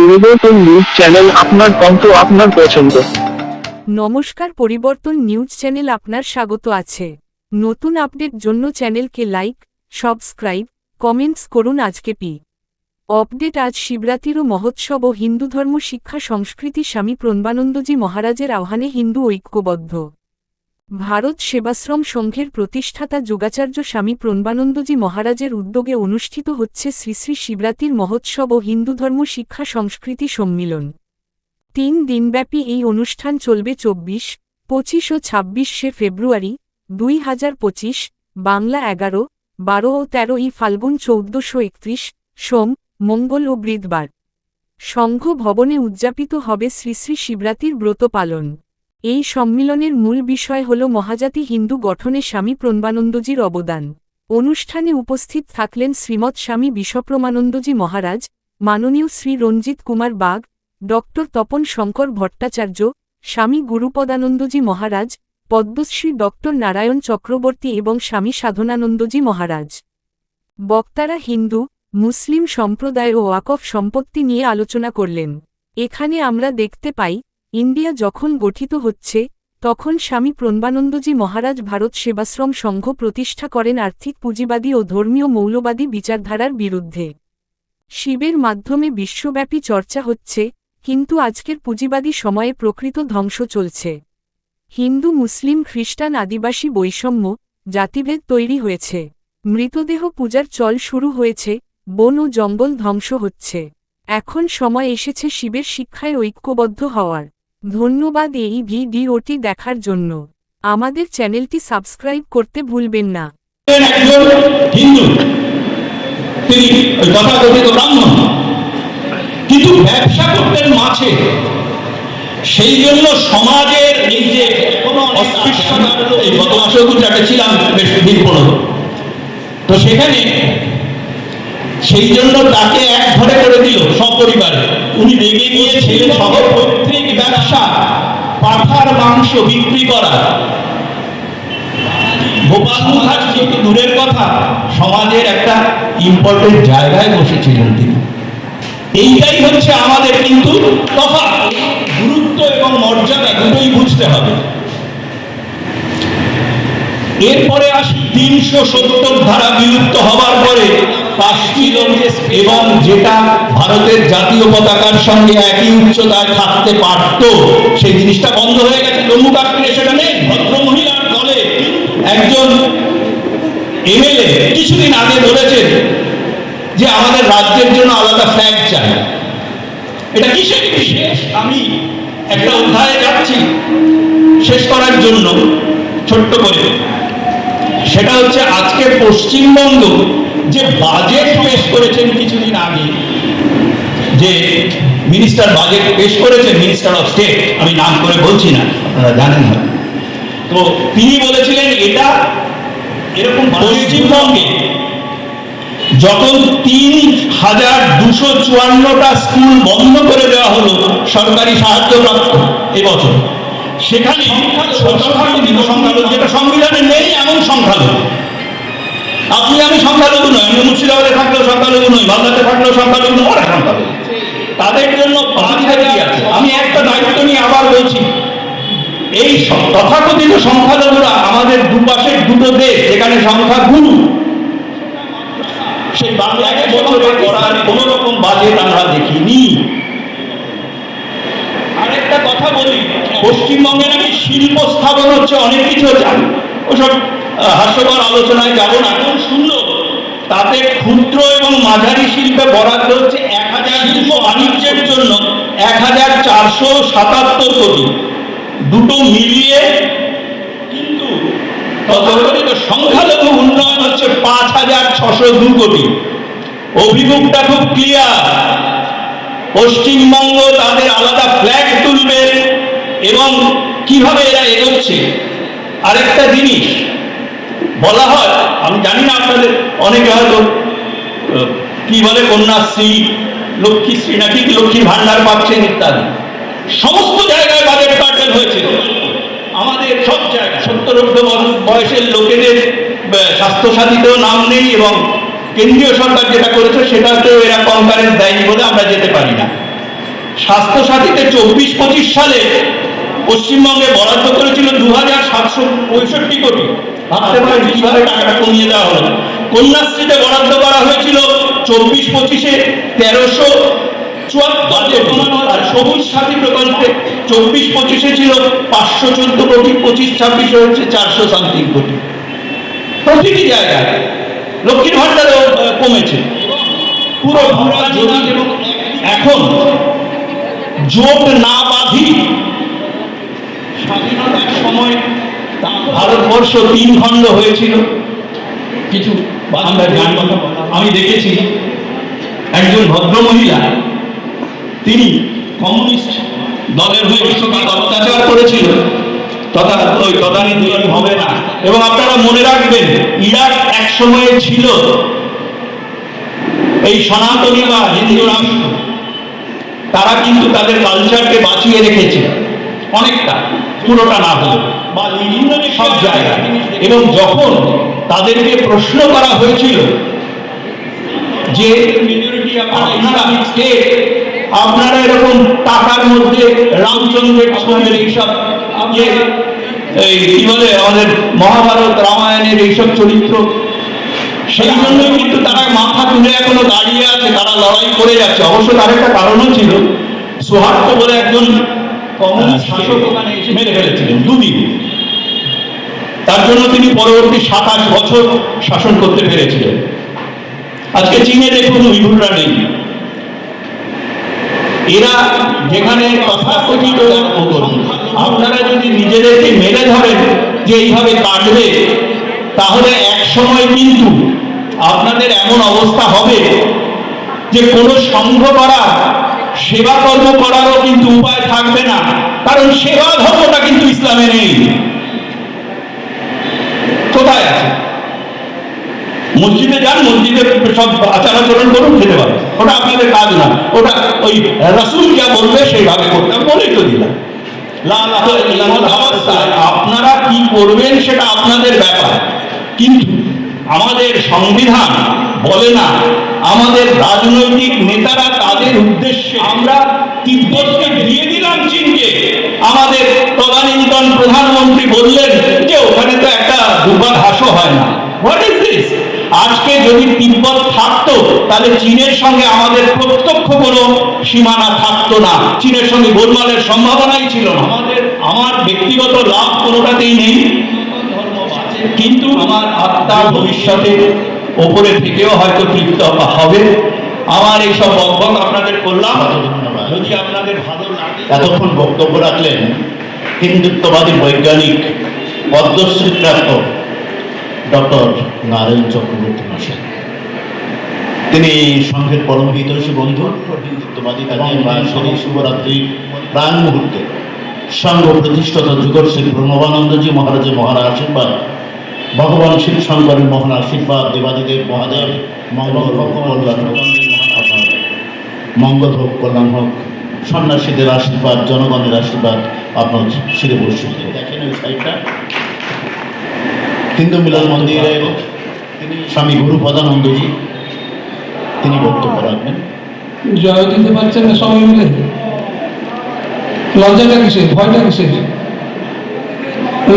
পরিবর্তন news channel আপনার কণ্ঠ আপনার পছন্দ। নমস্কার, পরিবর্তন নিউজ চ্যানেল আপনার স্বাগত আছে। নতুন আপডেট জন্য চ্যানেলকে লাইক সাবস্ক্রাইব কমেন্টস করুন আজকে পি। আপডেট আজ শিবরাত্রির ও মহোৎসব ও হিন্দু ধর্ম, শিক্ষা, সংস্কৃতি স্বামী প্রণবানন্দজি মহারাজের আহ্বানে হিন্দু ঐক্যবদ্ধ। ভারত সেবাশ্রম সংঘের প্রতিষ্ঠাতা যোগাচার্য স্বামী প্রণবানন্দজি মহারাজের উদ্যোগে অনুষ্ঠিত হচ্ছে শ্রী শ্রী শিবরাত্রির মহোৎসব ও হিন্দু ধর্ম শিক্ষা সংস্কৃতি সম্মিলন। তিন দিনব্যাপী এই অনুষ্ঠান চলবে চব্বিশ, পঁচিশ ও ছাব্বিশে ফেব্রুয়ারি, দুই হাজার পঁচিশ, বাংলা এগারো, বারো ও তেরো ই ফাল্গুন চৌদ্দশো একত্রিশ, সোম, মঙ্গল ও বৃধবার সংঘ ভবনে উদযাপিত হবে শ্রী শ্রী শিবরাত্রির ব্রত পালন। এই সম্মিলনের মূল বিষয় হল মহাজাতি হিন্দু গঠনে স্বামী প্রণবানন্দজির অবদান। অনুষ্ঠানে উপস্থিত থাকলেন শ্রীমৎ স্বামী বিশ্বপ্রমানন্দজি মহারাজ, মাননীয় শ্রী রঞ্জিত কুমার বাগ ডক্টর তপন শঙ্কর ভট্টাচার্য, স্বামী গুরুপদানন্দজি মহারাজ, পদ্মশ্রী ডক্টর নারায়ণ চক্রবর্তী এবং স্বামী সাধনানন্দজি মহারাজ। বক্তারা হিন্দু, মুসলিম সম্প্রদায় ও ওয়াকফ সম্পত্তি নিয়ে আলোচনা করলেন। এখানে আমরা দেখতে পাই ইন্ডিয়া যখন গঠিত হচ্ছে, তখন স্বামী প্রণবানন্দজি মহারাজ ভারত সেবাশ্রম সংঘ প্রতিষ্ঠা করেন আর্থিক পুঁজিবাদী ও ধর্মীয় মৌলবাদী বিচারধারার বিরুদ্ধে। শিবের মাধ্যমে বিশ্বব্যাপী চর্চা হচ্ছে, কিন্তু আজকের পুঁজিবাদী সময়ে প্রকৃত ধ্বংস চলছে। হিন্দু, মুসলিম, খ্রিস্টান আদিবাসী বৈষম্য, জাতিভেদ তৈরি হয়েছে। মৃতদেহ পূজার চল শুরু হয়েছে, বন ও জঙ্গল ধ্বংস হচ্ছে। এখন সময় এসেছে শিবের শিক্ষায় ঐক্যবদ্ধ হওয়ার। ধন্যবাদ এই ভিডিওটি দেখার জন্য। আমাদের চ্যানেলটি সাবস্ক্রাইব করতে ভুলবেন না। কিন্তু ব্যবসা করতেন সেই জন্য সমাজের এই যে গত ছিলাম বেশ দিন পনেরো তো সেখানে সেই জন্য তাকে এক ঘরে করে দিল সপরিবারে। উনি রেগে গিয়েছিলেন শহর পৈতৃক ব্যবসা, পাঠার মাংস বিক্রি করা। গোপাল মুখার্জি দূরের কথা, সমাজের একটা ইম্পর্টেন্ট জায়গায় বসেছিলেন তিনি। এইটাই হচ্ছে আমাদের কিন্তু তফাৎ, গুরুত্ব এবং মর্যাদা দুটোই বুঝতে হবে। এরপরে আসি তিনশো সত্তর ধারা বিলুপ্ত হবার পরে। কাশ্মীর এবং যেটা ভারতের জাতীয় পতাকার সঙ্গে একই উচ্চতায় থাকতে পারত, সেই জিনিসটা বন্ধ হয়ে গেছে। জম্মু কাশ্মীরে সেটা নেই, ভদ্র দলে একজন এমএলএ কিছুদিন আগে বলেছেন যে আমাদের রাজ্যের জন্য আলাদা ফ্ল্যাগ চাই। এটা কিসের বিশেষ? আমি একটা অধ্যায়ে যাচ্ছি। শেষ করার জন্য, ছোট্ট করে। সেটা হচ্ছে আজকে পশ্চিমবঙ্গ যে বাজেট পেশ করেছেন কিছুদিন আগে, যে মিনিস্টার বাজেট পেশ করেছেন মিনিস্টার অফ স্টেট আমি নাম করে বলছি না, আপনারা জানেন না তো তিনি বলেছিলেন, এটা এরকম পশ্চিমবঙ্গে যখন তিন হাজার দুশো চুয়ান্নটা স্কুল বন্ধ করে দেওয়া হলো, সরকারি সাহায্যপ্রাপ্ত এবছর সেখানে যেটা সংবিধানে নেই এমন সংখ্যালঘু। আপনি আমি সংখ্যালঘু নয় আমি মুর্শিদাবাদে থাকলেও সংখ্যালঘু নই মালদাতে থাকলেও সংখ্যালঘু নয় ওরা সংখ্যালঘু। তাদের জন্য আছে। আমি একটা দায়িত্ব নিয়ে আবার বলছি, এই তথাকথিত সংখ্যালঘুরা আমাদের দুপাশের দুটো দেশ, যেখানে সংখ্যা গুরু। সেই বাংলাকে বছরে করার কোন রকম বাজেট আমরা দেখিনি। কথা বলি। পশ্চিমবঙ্গে নাকি শিল্প স্থাপন হচ্ছে, অনেক কিছু আমি ওসব হাস্যকর আলোচনায় যাব না। এখন শুনলো, তাতে ক্ষুদ্র এবং মাঝারি শিল্পে বরাদ্দ হচ্ছে এক হাজার দুশো বাণিজ্যের জন্য এক হাজার চারশো সাতাত্তর কোটি। দুটো মিলিয়ে কিন্তু তথাকথিত সংখ্যালঘু উন্নয়ন হচ্ছে পাঁচ হাজার ছশো দু কোটি। অভিমুখটা খুব ক্লিয়ার পশ্চিমবঙ্গ তাদের আলাদা ফ্ল্যাগ তুলবে এবং কীভাবে এরা এগোচ্ছে। আরেকটা জিনিস, বলা হয়, আমি জানি না আপনাদের, অনেকে হয়তো কি বলে, কন্যাশ্রী, লক্ষ্মীশ্রী নাকি লক্ষ্মীর ভান্ডার পাচ্ছেন ইত্যাদি। সমস্ত জায়গায় বাজেট কাটবেন হয়েছে। আমাদের সব জায়গায়, সত্তর বয়সের লোকেদের স্বাস্থ্যসাথীতেও নাম নেই এবং কেন্দ্রীয় সরকার যেটা করেছে সেটাতেও এরা কনফারেন্স দেয়নি বলে আমরা যেতে পারি না। স্বাস্থ্যসাথীতে চব্বিশ পঁচিশ সালে পশ্চিমবঙ্গে বরাদ্দ করেছিল দু হাজার সাতশো পঁয়ষট্টি কোটি। ভাবতে পারেন কীভাবে টাকাটা কমিয়ে দেওয়া হলো। কন্যাশ্রীতে বরাদ্দ করা হয়েছিল চব্বিশ পঁচিশে তেরোশো চুয়াত্তর সবুজ সাথী প্রকল্পে চব্বিশ পঁচিশে ছিল পাঁচশো চোদ্দ কোটি, পঁচিশ ছাব্বিশে হচ্ছে চারশো সামথিং কোটি। প্রতিটি জায়গায় লক্ষ্মীর ভাণ্ডারও কমেছে। পুরো এখন জোট না বাঁধি স্বাধীনতার সময় ভারতবর্ষ তিন খণ্ড হয়েছিল। কিছু আমরা জানি আমি দেখেছি একজন ভদ্রমহিলা, তিনি কমিউনিস্ট দলের হয়ে কৃষকের অত্যাচার করেছিল। তথা ওই তদানীতি হবে না। এবং আপনারা মনে রাখবেন ইরাক এক সময়ে ছিল এই সনাতনী বা হিন্দু রাষ্ট্র। তারা কিন্তু তাদের কালচারকে বাঁচিয়ে রেখেছে অনেকটা পুরোটা না হলে বা বিভিন্ন সব জায়গায়। এবং যখন তাদেরকে প্রশ্ন করা হয়েছিল যে আপনারা আপনারা এরকম টাকার মধ্যে রামচন্দ্রের ছবির এইসব যে এই কি বলে আমাদের মহাভারত রামায়ণের এইসব চরিত্র সেই জন্যই কিন্তু তারা মাথা তুলে এখনও দাঁড়িয়ে আছে তারা লড়াই করে যাচ্ছে। অবশ্য তার একটা কারণও ছিল সোহার্ত বলে একজন কমিউনিস্ট শাসক ওখানে এসে মেরে ফেলেছিলেন দুদিন। তার জন্য তিনি পরবর্তী সাতাশ বছর শাসন করতে পেরেছিলেন। আজকে চীনে দেখুন উইঘুররা নেই। এরা যেখানে তথাকথিত আপনারা যদি নিজেদেরকে মেনে ধরেন যে এইভাবে কাটবে, তাহলে এক সময় কিন্তু আপনাদের এমন অবস্থা হবে যে কোনো সংঘ করা সেবা কর্ম করারও কিন্তু উপায় থাকবে না। কারণ সেবা ধর্মটা কিন্তু ইসলামে নেই কোথায় আছে মসজিদে যান মসজিদে সব আচার আচরণ করুন, খেতে পারেন। ওটা আপনাদের কাজ না। ওটা ওই রাসুল যা বলবে সেইভাবে করতে বলেই তো দিলাম। আপনারা কি করবেন সেটা আপনাদের ব্যাপার। কিন্তু আমাদের সংবিধান বলে না, আমাদের রাজনৈতিক নেতারা তাদের উদ্দেশ্যে আমরা তিব্বতকে দিয়ে দিলাম চীনকে। আমাদের তদানীন্তন প্রধানমন্ত্রী বললেন যে, ওখানে তো একটা দুবার হাসও হয় না। হোয়াট ইজ দিস আজকে যদি তিব্বত থাকতো, তাহলে চীনের সঙ্গে আমাদের প্রত্যক্ষ কোনো সীমানা থাকতো না। চীনের সঙ্গে গোলমালের সম্ভাবনাই ছিল না। আমাদের, আমার ব্যক্তিগত লাভ কোনোটাতেই নেই। কিন্তু আমার আত্মা ভবিষ্যতে ওপরে থেকেও হয়তো তৃপ্ত হবে। আমার এইসব বকবক আপনাদের করলাম। যদি আপনাদের ভালো লাগে, এতক্ষণ বক্তব্য রাখলেন হিন্দুত্ববাদী বৈজ্ঞানিক পদ্মশ্রীপ্রাপ্ত ডক্টর নারায়ণ চক্রবর্তী মশাই তিনি সংঘের পরম হিতৈষী বন্ধু এবং সেই শুভরাত্রির প্রাণ মুহূর্তে। সংঘ প্রতিষ্ঠিত যুগর শ্রী প্রণবানন্দজি মহারাজের মহারা আশীর্বাদ, ভগবান শিব শঙ্করের মহান আশীর্বাদ, দেবাদিদেব মহাদেব, মঙ্গল মঙ্গল হোক কল্যাণ হোক সন্ন্যাসীদের আশীর্বাদ, জনগণের আশীর্বাদ, আপনার শিরে বর্ষিত দেখেন ওই সাইডটা। হিন্দু মিলন মন্দিরে তিনি স্বামী গুরু পদানন্দজি তিনি বক্তব্য রাখবেন। জয় দিতে পারছেন না সবাই মিলে? লজ্জাটা কিসের? ভয়টা কিসের?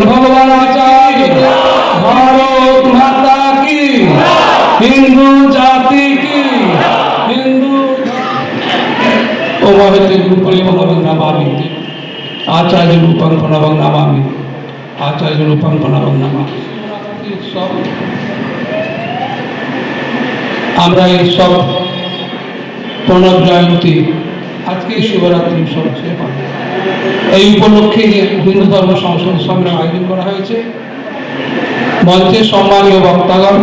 ভগবান চাই ভারত মাতা কি? হিন্দু জাতি কি? হিন্দু ও মহেতে রূপলি মহাবং নামামি আচার্য রূপং প্রণবং নামামি আচার্য রূপং প্রণবং নামামি সব। আমরা এই সব প্রণব জয়ন্তী আজকে শিবরাত্রি উৎসব হচ্ছে এই উপলক্ষে হিন্দু ধর্ম সংসদ সংগ্রাম আয়োজন করা হয়েছে। মঞ্চে সম্মানীয় বক্তাগণ,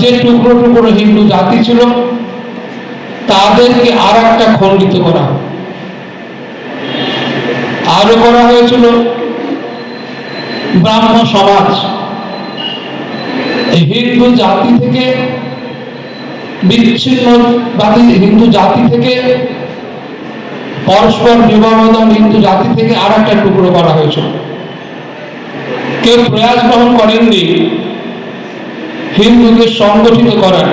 যে টুকরো টুকরো হিন্দু জাতি ছিল, তাদেরকে আর একটা খণ্ডিত করা আরও করা হয়েছিল ব্রাহ্ম সমাজ। হিন্দু জাতি থেকে, বিচ্ছিন্ন জাতি, হিন্দু জাতি থেকে, পরস্পর বিবাহদম হিন্দু জাতি থেকে আর একটা টুকরো করা হয়েছিল কেউ প্রয়াস গ্রহণ করেননি, হিন্দুকে সংগঠিত করার।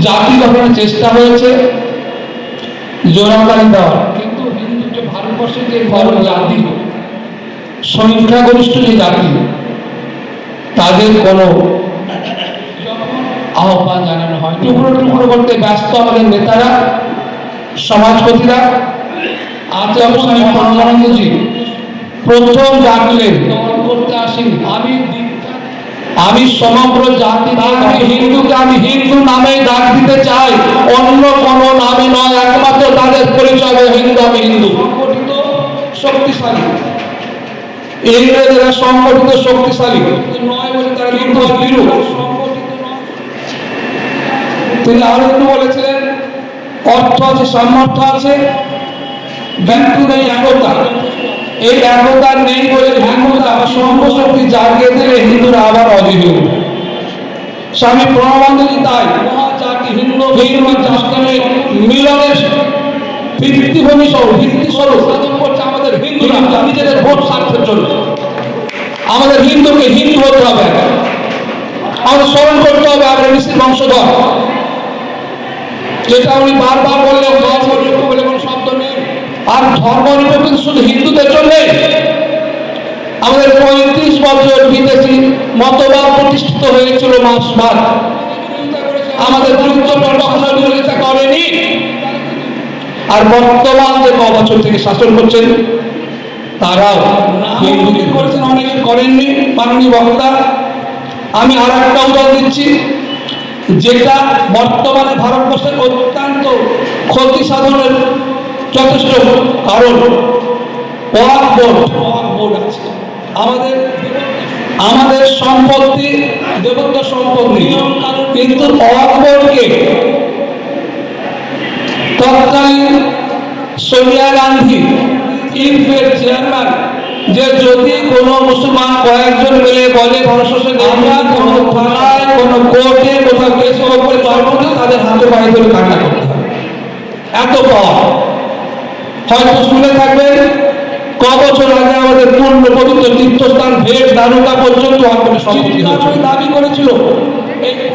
জাতি গঠনের চেষ্টা হয়েছে জোরাতালি দেওয়ার। কিন্তু হিন্দু যে ভারতবর্ষের যে বড় জাতি সংখ্যাগরিষ্ঠ যে জাতি, তাদের কোনো আহ্বান জানানো হয় টুকরো টুকরো করতে ব্যস্ত আমাদের নেতারা, সমাজপতিরা, আজ অবশ্যই পরমানন্দজি প্রথম ডাকলেন করতে আসেনি আমি আমি সমগ্র জাতি আমি হিন্দুকে আমি হিন্দু নামে ডাক দিতে চাই। অন্য কোন নামে নয়, একমাত্র তাদের পরিচয় হিন্দু। আমি হিন্দু, সংগঠিত, শক্তিশালী। ইংরেজরা সংগঠিত শক্তিশালী নয় বলে তারা হিন্দু আর বিরু সংগঠিত নয় তিনি আরও একটু বলেছিলেন, অর্থ আছে, সামর্থ্য আছে। কিন্তু নেই একতা, এই একতা নেই বলে হিন্দুরা সর্বশক্তি জাগিয়ে দিলে হিন্দুরা আবার অধীন স্বামী প্রণবানন্দজি তাই, মহাজাতি হিন্দু হিন্দু জাতির মিলনের ভিত্তিভূমি স্বরূপ ভিত্তি স্বরূপ সাধন করছে আমাদের হিন্দুরা নিজেদের ভোট স্বার্থের জন্য। আমাদের হিন্দুকে হিন্দু হতে হবে। আমাদের স্মরণ করতে হবে আমরা ঋষির বংশধর। যেটা উনি বারবার বললেন ধর্ম নিরপেক্ষ বলে কোনো শব্দ নেই। আর ধর্ম নিরপেক্ষ শুধু হিন্দুদের জন্য আমাদের পঁয়ত্রিশ বছর বিদেশি মতবাদ প্রতিষ্ঠিত হয়েছিল মাসবাদ আমাদের বিরুদ্ধে কখনো বিরোধিতা করেনি। আর বর্তমান যে ক বছর থেকে শাসন করছেন তারাও হিন্দুদের করেছেন অনেকে করেননি মাননীয় বক্তা। আমি আর একটা উদাহরণ দিচ্ছি যেটা বর্তমানে ভারতবর্ষের অত্যন্ত ক্ষতি সাধনের যথেষ্ট কারণ ওয়াক বোর্ড। ওয়াক বোর্ড আছে। আমাদের আমাদের সম্পত্তি দেবত্ব সম্পত্তি। কিন্তু ওয়াক বোর্ডকে সোনিয়া গান্ধী ইনফের চেয়ারম্যান যে যদি কোনো মুসলমান কয়েকজন মিলে বলে আমরা কোনো থানায় কোনো কোর্টে কোথাও কেস করে তর্কে তাদের হাতে পায়ে ধরে কান্না করতে এত পাওয়া হয়তো শুনে থাকবেন ক বছর আগে আমাদের পূর্ণ পবিত্র তীর্থস্থান ভেট দারুকা পর্যন্ত আমাদের সম্পত্তি। দাবি করেছিল।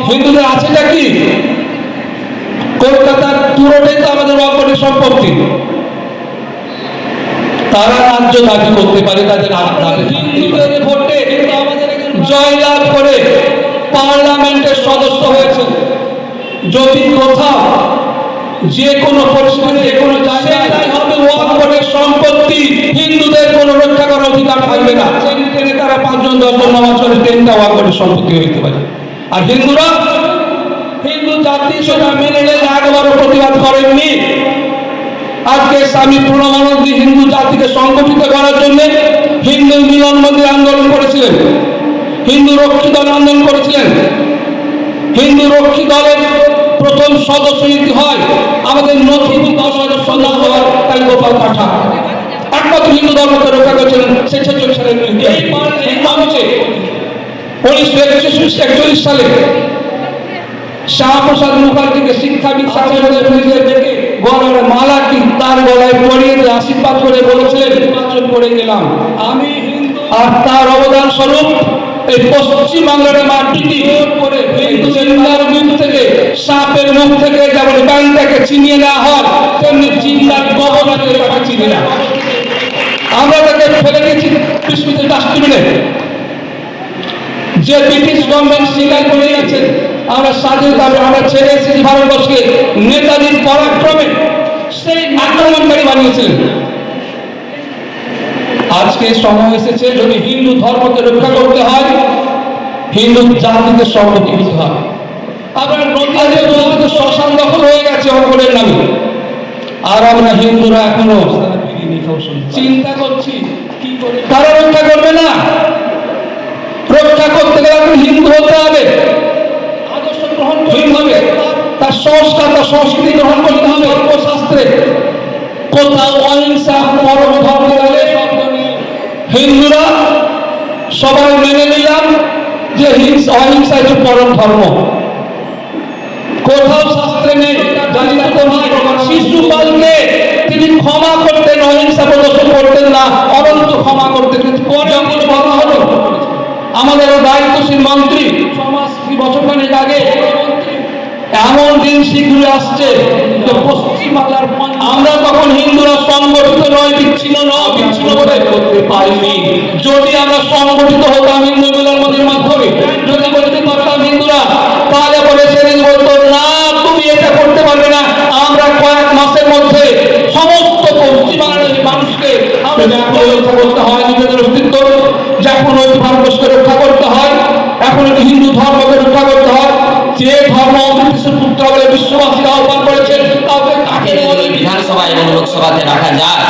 হিন্দুদের আছেটা কি? কলকাতার পুরোটাই তো আমাদের অপরের সম্পত্তি। তারা রাজ্য দাবি করতে পারে, তাদের ভোটে জয়লাভ করে পার্লামেন্টের সদস্য হয়েছে। যদি কোথাও যে কোনো পরিস্থিতি যে কোনো জায়গায় হবে সম্পত্তি হিন্দুদের কোনো রক্ষা করার অধিকার থাকবে না। ট্রেনে তারা পাঁচজন, দশজন ন বছরে ট্রেনটা ওয়াক সম্পত্তি হইতে পারে। আর হিন্দুরা, হিন্দু জাতি সেটা মেনে নিলে একবারও প্রতিবাদ করেননি। আজকে স্বামী প্রণবানন্দী হিন্দু জাতিকে সংগঠিত করার জন্য হিন্দু মিলন মন্দির আন্দোলন করেছিলেন। হিন্দু রক্ষী দল আন্দোলন করেছিলেন। হিন্দু রক্ষী দলের প্রথম সদস্য নীতি হয়, আমাদের নথিভুক্ত সদস্য না হওয়ার তাই গোপাল পাঠা। একমাত্র হিন্দু ধর্মকে রক্ষা করেছিলেন সালের বিরুদ্ধে এই উনিশশো একচল্লিশ একচল্লিশ সালে শ্যামাপ্রসাদ মুখার্জিকে শিক্ষাবিদ বিরুদ্ধে ডেকে গলার মালাটি তার গলায় পরিয়ে আশীর্বাদ করে বলেছিলেন? নির্বাচন করে গেলাম। আমি আর তার অবদান স্বরূপ এই পশ্চিম বাংলার মাটিটি করে চিন্তার মুখ থেকে, সাপের মুখ থেকে যেমন ব্যাংকটাকে চিনিয়ে নেওয়া হয়, তেমনি চিন্তার গহনাকে তাকে নেওয়া হয়। আমরা তাকে ফেলে দিয়েছি বিস্মিত ডাস্টবিনে যে ব্রিটিশ গভর্নমেন্ট স্বীকার করে গেছে আমরা স্বাধীনতা আমরা ছেড়ে এসেছি ভারতবর্ষকে। নেতাজির পরাক্রমে সেই আক্রমণকারী বানিয়েছিলেন। আজকে সময় এসেছে যদি হিন্দু ধর্মকে রক্ষা করতে হয়, হিন্দু জাতিকে সম্মতি দিতে নদীতে শ্মশান দখল হয়ে গেছে আর আমরা হিন্দুরা চিন্তা করছি রক্ষা করবে না। রক্ষা করতে গেলে হিন্দু হতে হবে। হবে। তার সংস্কার, তার সংস্কৃতি গ্রহণ করতে হবে ধর্মশাস্ত্রে কোথাও অহিংসা, পরম ধর্ম বলে হিন্দুরা সবাই মেনে নিলাম যে হিংসা, অহিংসা হচ্ছে পরম ধর্ম। কোথাও শাস্ত্রে নেই জানি না কোথায় শিশুপালকে তিনি ক্ষমা করতেন, অহিংসা প্রদর্শন করতেন না, অনন্ত ক্ষমা করতেন। কিন্তু পরে যখন বলা হলো আমাদের দায়িত্বশীল মন্ত্রী, সমাজ কি বছর খানেক আগে এমন দিন শীঘ্রই আসছে যে পশ্চিমবাংলার আমরা তখন হিন্দুরা সংগঠিত নয়, বিচ্ছিন্ন নয়, বিচ্ছিন্ন করে করতে পারিনি। যদি আমরা সংগঠিত হতাম হিন্দু মিলনমতির মাধ্যমে, যদি বলতে পারতাম হিন্দুরা, তাহলে বলে সেদিন বলতো, না, তুমি এটা করতে পারবে না। আমরা কয়েক মাসের মধ্যে সমস্ত পশ্চিমবাংলার মানুষকে আমরা করতে হয়, নিজেদের লোকসভাতে রাখা যায়,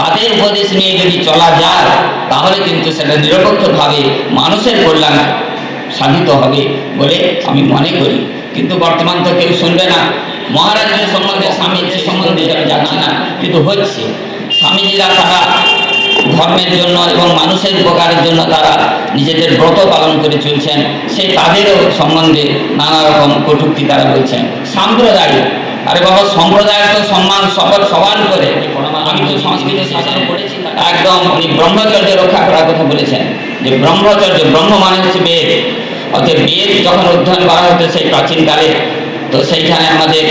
তাদের উপদেশ নিয়ে যদি চলা যায়, তাহলে কিন্তু সেটা নিরপেক্ষভাবে মানুষের কল্যাণ সাধিত হবে বলে আমি মনে করি। কিন্তু বর্তমান তো কেউ শুনবে না। মহারাজের সম্বন্ধে স্বামীজি সম্বন্ধে আমি জানছি না, কিন্তু হচ্ছে। স্বামীজিরা তারা ধর্মের জন্য এবং মানুষের উপকারের জন্য তারা নিজেদের ব্রত পালন করে চলছেন। সে তাদেরও সম্বন্ধে নানা রকম কটুক্তি তারা বলছেন। সাম্প্রদায়িক আরে বাবা, সম্প্রদায়ের তো সম্মান সবার সবার করে। আমি তো সংস্কৃত শাসন পড়েছি একদম উনি ব্রহ্মচর্য রক্ষা করার কথা বলেছেন যে ব্রহ্মচর্য, ব্রহ্ম মানে হচ্ছে বেদ। অর্থাৎ বেদ যখন অধ্যয়ন করা হতো সেই প্রাচীনকালে তো সেইখানে আমাদের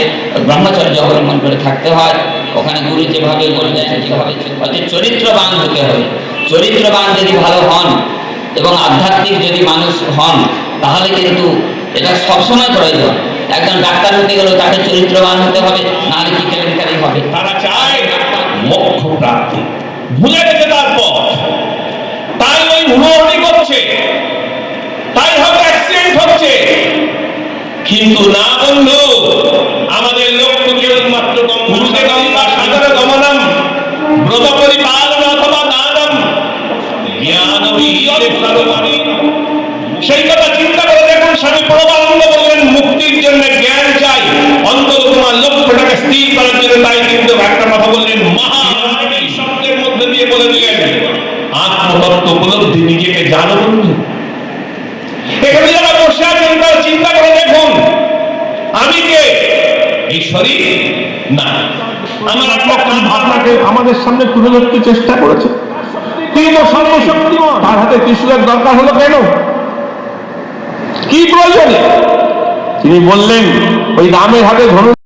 ব্রহ্মচর্য অবলম্বন করে থাকতে হয়। ওখানে গুরু যেভাবে বললেন যেভাবে অর্থাৎ চরিত্রবান হতে হবে। চরিত্রবান যদি ভালো হন এবং আধ্যাত্মিক যদি মানুষ হন, তাহলে কিন্তু এটা সবসময় প্রয়োজন। একজন ডাক্তার হতে গেলেও তাকে চরিত্রবান হতে হবে নাহলে কি কেলেঙ্কারি হবে? তারা চায় মোক্ষ প্রাপ্তি। ভুলে গেছে তারপর। তাই ওই হুড়োহুড়ি করছে। তাই হয়তো অ্যাক্সিডেন্ট হচ্ছে। কিন্তু না বন্ধু আমাদের লক্ষ্য কেবলমাত্র পুরুষে গঙ্গা সাগরে। গমনম ব্রত পরিপালন অথবা দানম। সেই কথা চিন্তা করে দেখুন স্বামী প্রবানন্দ বললেন মুক্তির জন্য জ্ঞান চাই অন্তত তোমার লক্ষ্যটাকে স্থির করার জন্য তাই কিন্তু একটা কথা বললেন মহারানী শব্দের মধ্যে দিয়ে বলে দিলেন আত্মতত্ত্ব উপলব্ধি নিজেকে জানো বন্ধু এখানে যারা বসে আছেন তারা চিন্তা করে দেখুন আমি কে এই শরীর না। আমার আত্মজ্ঞান ভাবনাকে আমাদের সামনে তুলে ধরতে চেষ্টা করেছে। তিনি তো সর্বশক্তিমান। তার হাতে ত্রিশূলের দরকার হলো কেন? কি প্রয়োজন? তিনি বললেন ওই রামের হাতে ধনু